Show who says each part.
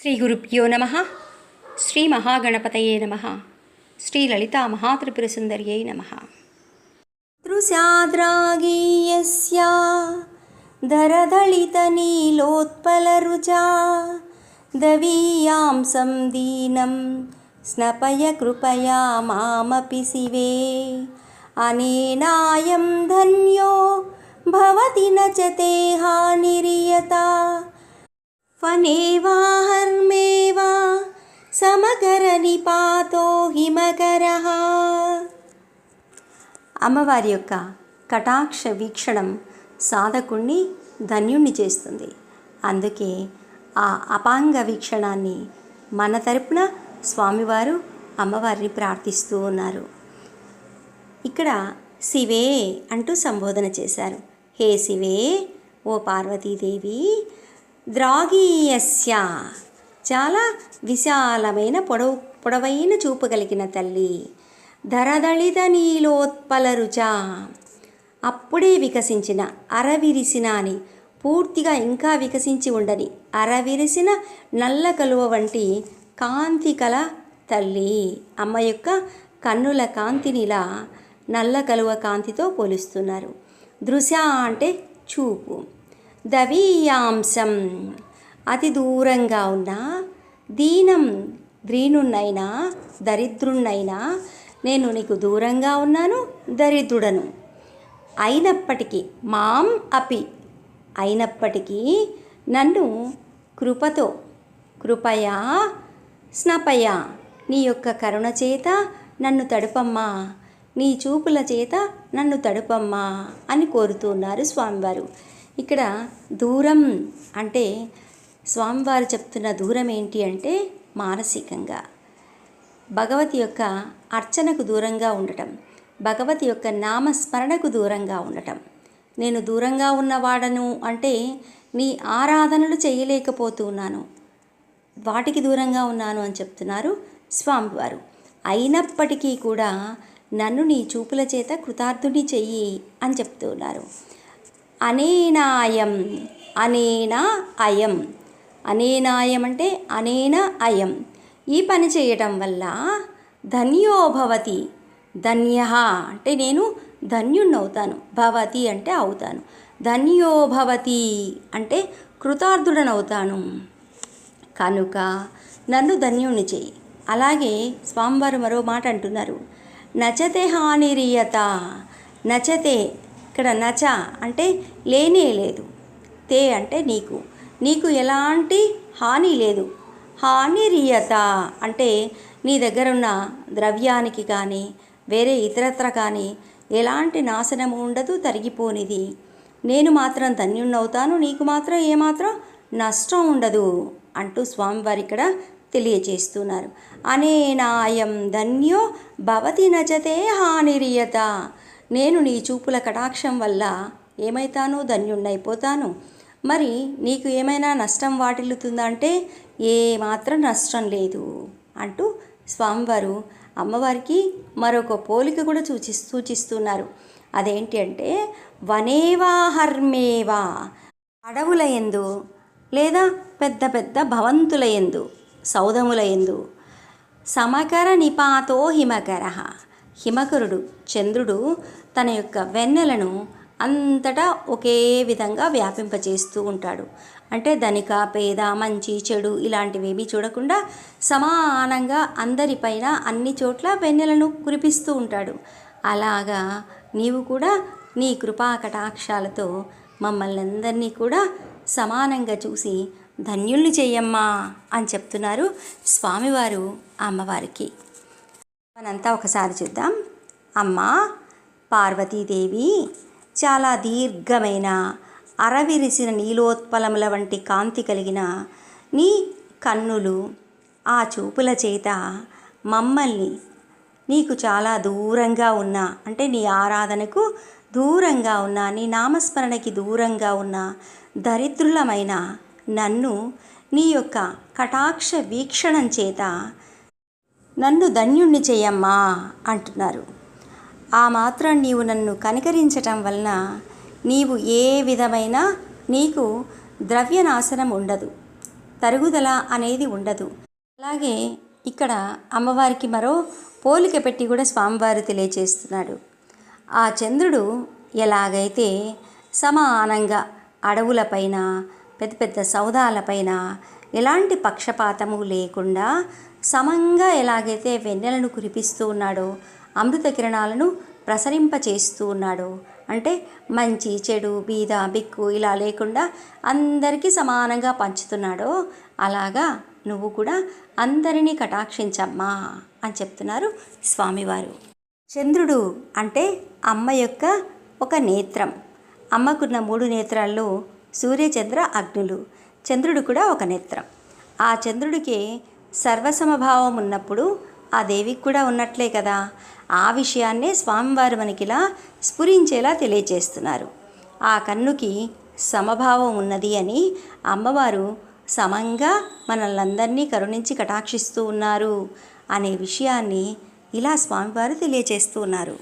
Speaker 1: శ్రీ గురుభ్యో నమ. శ్రీ మహాగణపతయే నమ. శ్రీ లలితా
Speaker 2: మహాత్రిపుర సుందర్యై నమ. దృశాద్రాగీయస్య దరదళిత నీలోత్పలరుజా దవీయాం సందీనం స్నపయ కృపయా మామపి శివే. అనేనాయం ధన్యో భవతి నచతే హానిరియతా ఫనేవాహర్మేవా సమగర నిపాతో హిమకర. అమ్మవారి యొక్క కటాక్ష వీక్షణం సాధకుణ్ణి ధన్యుణ్ణి చేస్తుంది. అందుకే ఆ అపాంగ వీక్షణాన్ని మన తరపున స్వామివారు అమ్మవారిని ప్రార్థిస్తూ ఉన్నారు. ఇక్కడ శివే అంటూ సంబోధన చేశారు. హే శివే ఓ పార్వతీదేవి ద్రాగీయస్య. చాలా విశాలమైన పొడవు పొడవైన చూపు కలిగిన తల్లి. ధరదళిత నీలోత్పల రుచ అప్పుడే వికసించిన అరవిరిసిన అని పూర్తిగా ఇంకా వికసించి ఉండని అరవిరిసిన నల్ల కలువ వంటి కాంతి కల తల్లి. అమ్మ యొక్క కన్నుల కాంతినిలా నల్ల కలువ కాంతితో పోలుస్తున్నారు. దృశ్య అంటే చూపు. దవీయాంశం. అతి దూరంగా ఉన్న దీనం ద్రీనున్నైనా దరిద్రున్నైనా నేను నీకు దూరంగా ఉన్నాను దరిద్రుడను. అయినప్పటికీ మాం అపి. అయినప్పటికీ నన్ను కృపతో కృపయా స్నపయా. నీ యొక్క కరుణ చేత నన్ను తడుపమ్మా. నీ చూపుల చేత నన్ను తడుపమ్మా అని కోరుతున్నారు స్వామివారు. ఇక్కడ దూరం అంటే స్వామివారు చెప్తున్న దూరం ఏంటి అంటే మానసికంగా. భగవతి యొక్క అర్చనకు దూరంగా ఉండటం భగవతి యొక్క నామస్మరణకు దూరంగా ఉండటం. నేను దూరంగా ఉన్నవాడను అంటే నీ ఆరాధనలు చేయలేకపోతున్నాను. వాటికి దూరంగా ఉన్నాను అని చెప్తున్నారు స్వామివారు. అయినప్పటికీ కూడా నన్ను నీ చూపుల చేత కృతార్థుని చెయ్యి అని చెప్తున్నారు. అనేనాయం అనేనా అయం. అనేనాయం అంటే అనేన అయం. ఈ పని చేయటం వల్ల ధన్యోభవతి ధన్య అంటే నేను ధన్యుణ్ణవుతాను. భవతి అంటే అవుతాను. ధన్యోభవతి అంటే కృతార్థుడనవుతాను. కనుక నన్ను ధన్యుణ్ణి చేయి. అలాగే స్వామివారు మరో మాట అంటున్నారు. నచతే హానిరియత. నచతే ఇక్కడ నచ అంటే లేనే లేదు. తే అంటే నీకు. నీకు ఎలాంటి హాని లేదు. హానిరీయత అంటే నీ దగ్గర ఉన్న ద్రవ్యానికి కానీ వేరే ఇతరత్ర కానీ ఎలాంటి నాశనము ఉండదు తరిగిపోనిది. నేను మాత్రం ధన్యుణ్ణవుతాను నీకు మాత్రం ఏమాత్రం నష్టం ఉండదు అంటూ స్వామివారి ఇక్కడ తెలియజేస్తున్నారు అనేనాయం ధన్యో భవతి నచతే హానిరియత నేను నీ చూపుల కటాక్షం వల్ల ఏమైతాను ధన్యుణ్ణైపోతాను. మరి నీకు ఏమైనా నష్టం వాటిల్లుతుందంటే ఏమాత్రం నష్టం లేదు అంటూ స్వామివారు అమ్మవారికి మరొక పోలిక కూడా సూచి సూచిస్తున్నారు. అదేంటి అంటే వనేవా హర్మేవా? అడవుల ఎందు లేదా పెద్ద పెద్ద భవంతుల ఎందు సౌధముల ఎందు సమకర నిపాతో హిమకర హిమకరుడు చంద్రుడు తన యొక్క వెన్నెలను అంతటా ఒకే విధంగా వ్యాపింపచేస్తూ ఉంటాడు. అంటే ధనిక పేద మంచి చెడు ఇలాంటివేమీ చూడకుండా సమానంగా అందరిపైన అన్ని చోట్ల వెన్నెలను కురిపిస్తూ ఉంటాడు. అలాగా నీవు కూడా నీ కృపా కటాక్షాలతో మమ్మల్ని అందరినీ కూడా సమానంగా చూసి ధన్యుల్ని చెయ్యమ్మా అని చెప్తున్నారు స్వామివారు అమ్మవారికి. మనంతా ఒకసారి చూద్దాం. అమ్మ పార్వతీదేవి చాలా దీర్ఘమైన అరవిరిసిన నీలోత్పలముల వంటి కాంతి కలిగిన నీ కన్నులు ఆ చూపుల చేత మమ్మల్ని నీకు చాలా దూరంగా ఉన్న అంటే నీ ఆరాధనకు దూరంగా ఉన్న నీ నామస్మరణకి దూరంగా ఉన్న దరిద్రులమైన నన్ను నీ యొక్క కటాక్ష వీక్షణం చేత నన్ను ధన్యుణ్ణి చేయమ్మా అంటున్నారు. ఆ మాత్రం నీవు నన్ను కనికరించటం వలన నీవు ఏ విధమైన నీకు ద్రవ్యనాశనం ఉండదు. తరుగుదల అనేది ఉండదు. అలాగే ఇక్కడ అమ్మవారికి మరో పోలిక పెట్టి కూడా స్వామివారు తెలియచేస్తున్నాడు. ఆ చంద్రుడు ఎలాగైతే సమానంగా అడవులపైన పెద్ద పెద్ద సౌదాలపైన ఎలాంటి పక్షపాతము లేకుండా సమంగా ఎలాగైతే వెన్నెలను కురిపిస్తూ ఉన్నాడో అమృత కిరణాలను ప్రసరింపచేస్తూ ఉన్నాడు అంటే మంచి చెడు బీద బిక్కు ఇలా లేకుండా అందరికీ సమానంగా పంచుతున్నాడో అలాగా నువ్వు కూడా అందరినీ కటాక్షించమ్మా అని చెప్తున్నారు స్వామివారు. చంద్రుడు అంటే అమ్మ యొక్క ఒక నేత్రం. అమ్మకున్న మూడు నేత్రాల్లో సూర్యచంద్ర అగ్నులు. చంద్రుడు కూడా ఒక నేత్రం. ఆ చంద్రుడికి సర్వసమభావం ఉన్నప్పుడు ఆ దేవికి కూడా ఉన్నట్లే కదా. ఆ విషయాన్నే స్వామివారు మనకిలా స్ఫురించేలా తెలియచేస్తున్నారు. ఆ కన్నుకి సమభావం ఉన్నది అని అమ్మవారు సమంగా మనల్నందరినీ కరుణించి కటాక్షిస్తూ ఉన్నారు అనే విషయాన్ని ఇలా స్వామివారు తెలియచేస్తూ ఉన్నారు.